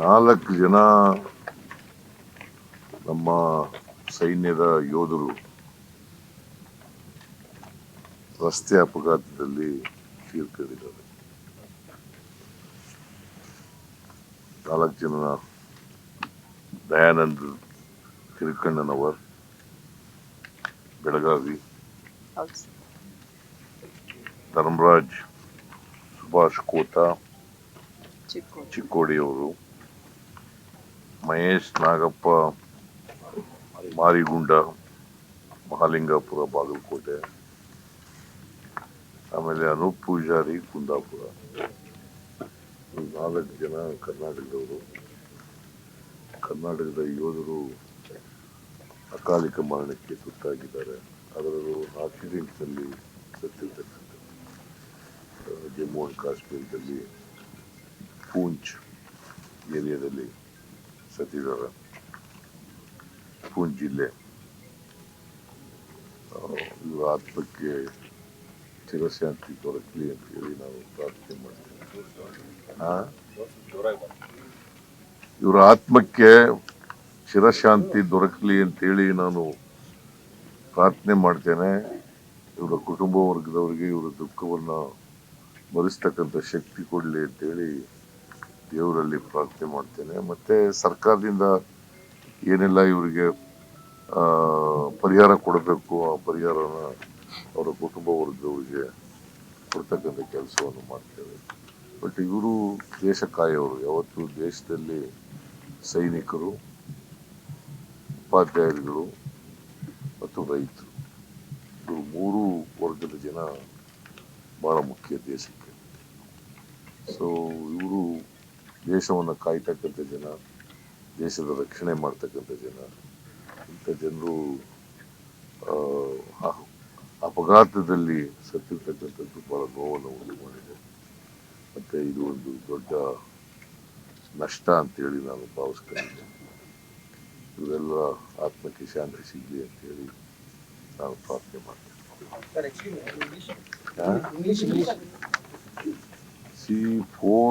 ನಾಲ್ಕು ಜನ ನಮ್ಮ ಸೈನ್ಯದ ಯೋಧರು ರಸ್ತೆ ಅಪಘಾತದಲ್ಲಿ ತೀರ್ಕೊಂಡಿದ್ದಾರೆ ನಾಲ್ಕು ಜನ ದಯಾನಂದ್ ಕಿರಿಕಣ್ಣನವರ್ ಬೆಳಗಾವಿ. ಧರ್ಮರಾಜ್ ಸುಭಾಷ್ ಕೋತಾ ಚಿಕ್ಕೋಡಿ ಚಿಕ್ಕೋಡಿಯವರು ಮಹೇಶ್ ನಾಗಪ್ಪ ಮಾರಿಗುಂಡ ಮಹಾಲಿಂಗಾಪುರ ಬಾಗಲಕೋಟೆ ಆಮೇಲೆ ಅನೂಪ್ ಪೂಜಾರಿ ಕುಂದಾಪುರ. ನಾಲ್ಕು ಜನ ಕರ್ನಾಟಕದವರು. ಕರ್ನಾಟಕದ ಯೋಧರು ಅಕಾಲಿಕ ಮರಣಕ್ಕೆ ತುತ್ತಾಗಿದ್ದಾರೆ. ಅದರಲ್ಲೂ ಆಕ್ಸಿಡೆಂಟ್ನಲ್ಲಿ ಸತ್ತಿರ್ತಕ್ಕಂಥದ್ದು. ಆ, ಜಮ್ಮು ಅಂಡ್ ಕಾಶ್ಮೀರದಲ್ಲಿ ಪೂಂಚ್ ಏರಿಯಾದಲ್ಲಿ ಸತ್ತಿದ್ದಾರೆ ಪೂಂಚ್ ಜಿಲ್ಲೆ ಇವರ ಆತ್ಮಕ್ಕೆ ಚಿರಶಾಂತಿ ದೊರಕಲಿ ಅಂತ ಹೇಳಿ ನಾವು ಪ್ರಾರ್ಥನೆ ಮಾಡ್ತೀವಿ? ಇವರ ಆತ್ಮಕ್ಕೆ ಚಿರಶಾಂತಿ ದೊರಕಲಿ ಅಂತೇಳಿ ನಾನು ಪ್ರಾರ್ಥನೆ ಮಾಡ್ತೇನೆ ಇವರ ಕುಟುಂಬ ವರ್ಗದವರಿಗೆ ಇವರ ದುಃಖವನ್ನು ಭರಿಸ್ತಕ್ಕಂಥ ಶಕ್ತಿ ಕೊಡಲಿ ಅಂತೇಳಿ ದೇವರಲ್ಲಿ ಪ್ರಾರ್ಥನೆ ಮಾಡ್ತೇನೆ. ಮತ್ತೆ ಸರ್ಕಾರದಿಂದ ಏನೆಲ್ಲ ಇವರಿಗೆ ಪರಿಹಾರ ಕೊಡಬೇಕು, ಆ ಪರಿಹಾರನ ಅವರ ಕುಟುಂಬ ವರ್ಗದವರಿಗೆ ಕೊಡ್ತಕ್ಕಂಥ ಕೆಲಸವನ್ನು ಮಾಡ್ತೇವೆ. ಬಟ್ ಇವರು ದೇಶ ಕಾಯೋರು ಯಾವತ್ತು ದೇಶದಲ್ಲಿ ಸೈನಿಕರು, ಉಪಾಧ್ಯಾಯರುಗಳು ಮತ್ತು ರೈತರು. ಇವರು ಮೂರು ವರ್ಗದ ಜನ ಭಾಳ ಮುಖ್ಯ ದೇಶಕ್ಕೆ. ಸೊ ಇವರು ದೇಶವನ್ನು ಕಾಯ್ತಕ್ಕಂಥ ಜನ ದೇಶದ ರಕ್ಷಣೆ ಮಾಡ್ತಕ್ಕಂಥ ಜನ ಇಂಥ ಜನರು ಅಪಘಾತದಲ್ಲಿ ಸತ್ತಿರ್ತಕ್ಕಂಥದ್ದು ಬಹಳ ನೋವನ್ನು ಉಂಟು ಮಾಡಿದೆ ಮತ್ತು ಇದು ಒಂದು ದೊಡ್ಡ ನಷ್ಟ ಅಂತೇಳಿ ನಾನು ಭಾವಿಸ್ಕೊಂಡಿದ್ದೆ. ಇವೆಲ್ಲ ಆತ್ಮಕ್ಕೆ ಶಾಂತಿ ಸಿಗಲಿ ಅಂತೇಳಿ ನಾನು ಪ್ರಾರ್ಥನೆ ಮಾಡ್ತೇನೆ. See four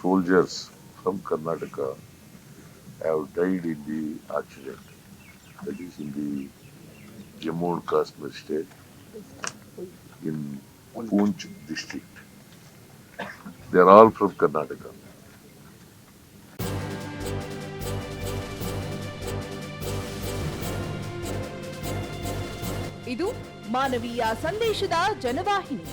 soldiers from Karnataka have died in the accident. That is in the Jammu and Kashmir state, in Poonch district. They are all from Karnataka. ಇದು ಮಾನವೀಯ ಸಂದೇಶದ ಜನವಾಹಿನಿ